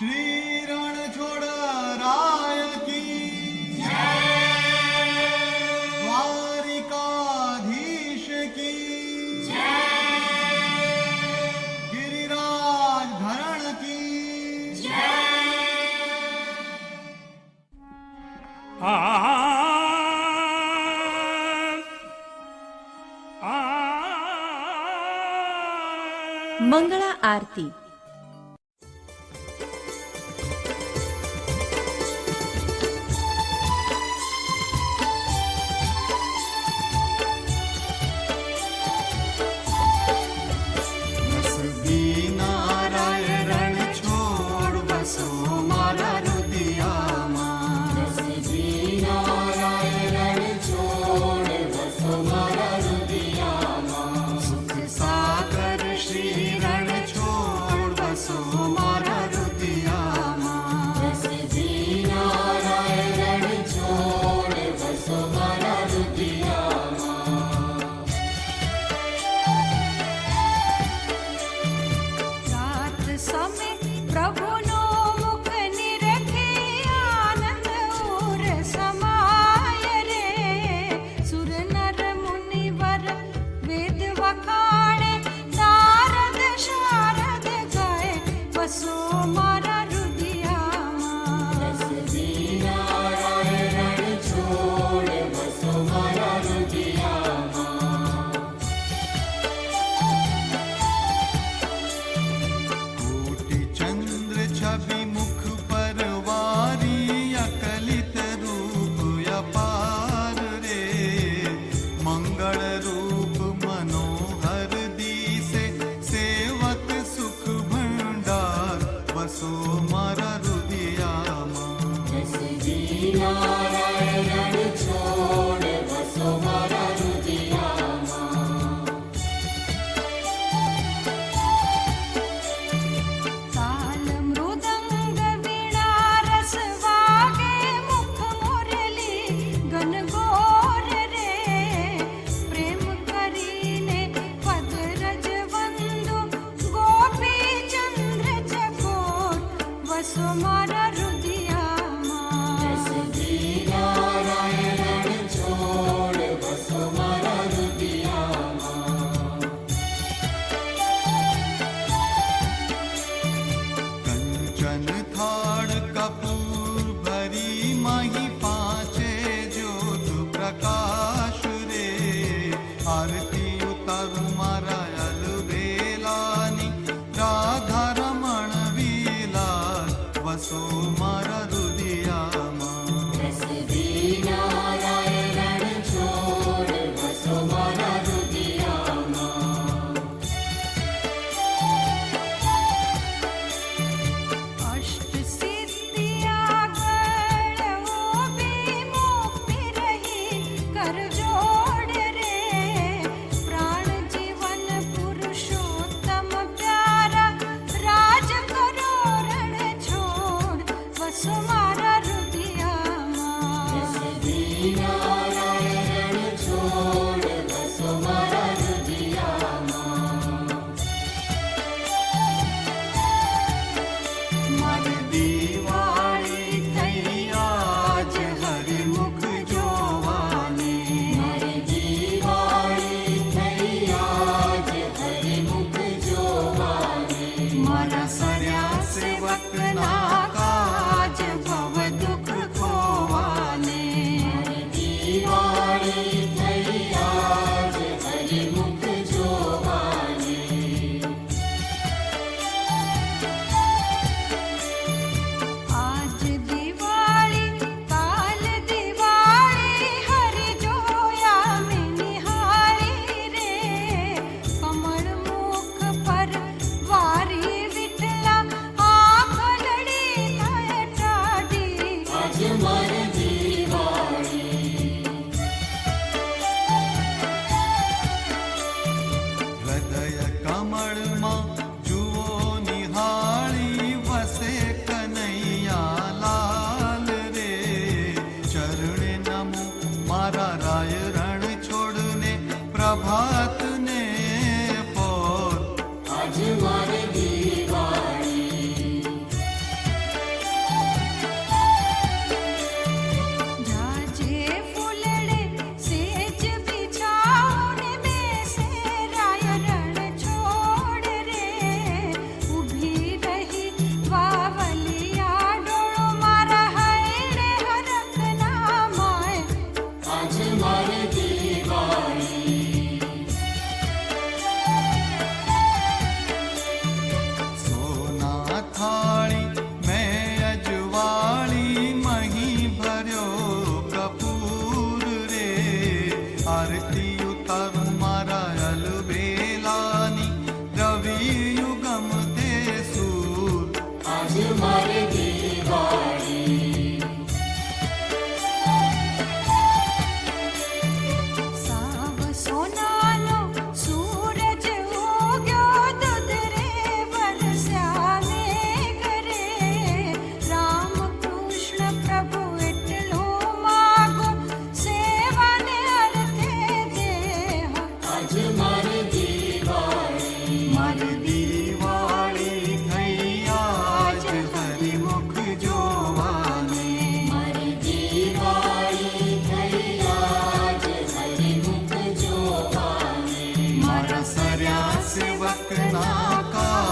શ્રી રણછોડ રાય કી દ્વારિકાધીશ કી ગિરિરાજ ધરણ કી આ. મંગળા આરતી. தருமர सऱ्या सेवक नाका